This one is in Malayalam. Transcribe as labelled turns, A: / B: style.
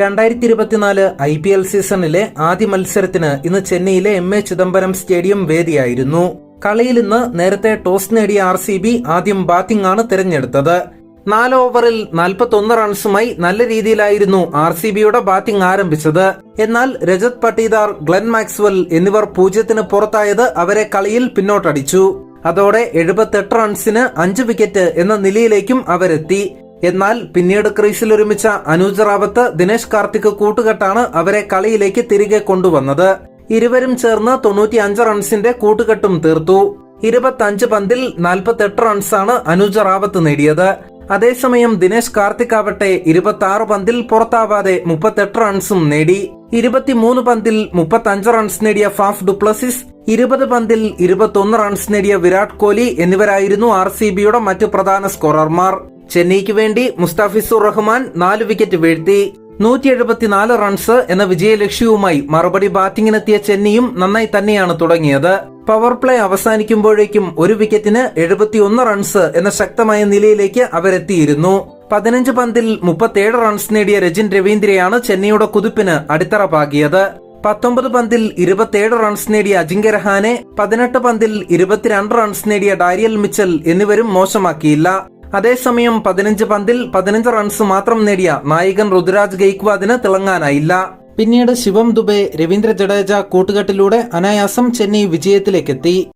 A: രണ്ടായിരത്തി ഇരുപത്തിനാല് ഐ പി എൽ സീസണിലെ ആദ്യ മത്സരത്തിന് ഇന്ന് ചെന്നൈയിലെ എം എ ചിദംബരം സ്റ്റേഡിയം വേദിയായിരുന്നു. കളിയിൽ ഇന്ന് നേരത്തെ ടോസ് നേടിയ ആർ സി ബി ആദ്യം ബാറ്റിംഗ് ആണ് തിരഞ്ഞെടുത്തത്. നാല് ഓവറിൽ നാൽപ്പത്തൊന്ന് റൺസുമായി നല്ല രീതിയിലായിരുന്നു ആർ സി ബിയുടെ ബാറ്റിംഗ് ആരംഭിച്ചത്. എന്നാൽ രജത് പട്ടീദാർ ഗ്ലെൻ മാക്സ്വൽ എന്നിവർ പൂജ്യത്തിന് പുറത്തായത് അവരെ കളിയിൽ പിന്നോട്ടടിച്ചു. അതോടെ എഴുപത്തെട്ട് റൺസിന് അഞ്ച് വിക്കറ്റ് എന്ന നിലയിലേക്കും അവരെത്തി. എന്നാൽ പിന്നീട് ക്രീസിൽ ഒരുമിച്ച അനൂജ് റാവത്ത് ദിനേശ് കാർത്തിക് കൂട്ടുകെട്ടാണ് അവരെ കളിയിലേക്ക് തിരികെ കൊണ്ടുവന്നത്. ഇരുവരും ചേർന്ന് തൊണ്ണൂറ്റി അഞ്ച് റൺസിന്റെ കൂട്ടുകെട്ടും തീർത്തു. ഇരുപത്തഞ്ച് പന്തിൽ നാൽപ്പത്തെട്ട് റൺസാണ് അനൂജ് റാവത്ത് നേടിയത്. അതേസമയം ദിനേശ് കാർത്തിക് ആവട്ടെ ഇരുപത്തി ആറ് പന്തിൽ പുറത്താവാതെ മുപ്പത്തെട്ട് റൺസും നേടി. ഇരുപത്തിമൂന്ന് പന്തിൽ മുപ്പത്തഞ്ച് റൺസ് നേടിയ ഫാഫ് ഡുപ്ലസിസ് ഇരുപത് പന്തിൽ ഇരുപത്തൊന്ന് റൺസ് നേടിയ വിരാട് കോഹ്ലി എന്നിവരായിരുന്നു ആർ മറ്റു പ്രധാന സ്കോറർമാർ. ചെന്നൈക്ക് വേണ്ടി മുസ്താഫിസുർ റഹ്മാൻ നാല് വിക്കറ്റ് വീഴ്ത്തി. നൂറ്റി എഴുപത്തിനാല് റൺസ് എന്ന വിജയലക്ഷ്യവുമായി മറുപടി ബാറ്റിംഗിനെത്തിയ ചെന്നൈയും നന്നായി തന്നെയാണ് തുടങ്ങിയത്. പവർ പ്ലേ അവസാനിക്കുമ്പോഴേക്കും ഒരു വിക്കറ്റിന് എഴുപത്തിയൊന്ന് റൺസ് എന്ന ശക്തമായ നിലയിലേക്ക് അവരെത്തിയിരുന്നു. പതിനഞ്ച് പന്തിൽ മുപ്പത്തിയേഴ് റൺസ് നേടിയ രജിൻ രവീന്ദ്രയാണ് ചെന്നൈയുടെ കുതിപ്പിന് അടിത്തറ പാകിയത്. പത്തൊമ്പത് പന്തിൽ ഇരുപത്തിയേഴ് റൺസ് നേടിയ അജിങ്ക്യ രഹാനെ പതിനെട്ട് പന്തിൽ ഇരുപത്തിരണ്ട് റൺസ് നേടിയ ഡാരിയൽ മിച്ചൽ എന്നിവരും മോശമാക്കിയില്ല. അതേസമയം പതിനഞ്ച് പന്തിൽ പതിനഞ്ച് റൺസ് മാത്രം നേടിയ നായകൻ ഋതുരാജ് ഗെയ്ക്വാദിന് തിളങ്ങാനായില്ല. പിന്നീട് ശിവം ദുബെ രവീന്ദ്ര ജഡേജ കൂട്ടുകെട്ടിലൂടെ അനായാസം ചെന്നൈ വിജയത്തിലേക്കെത്തി.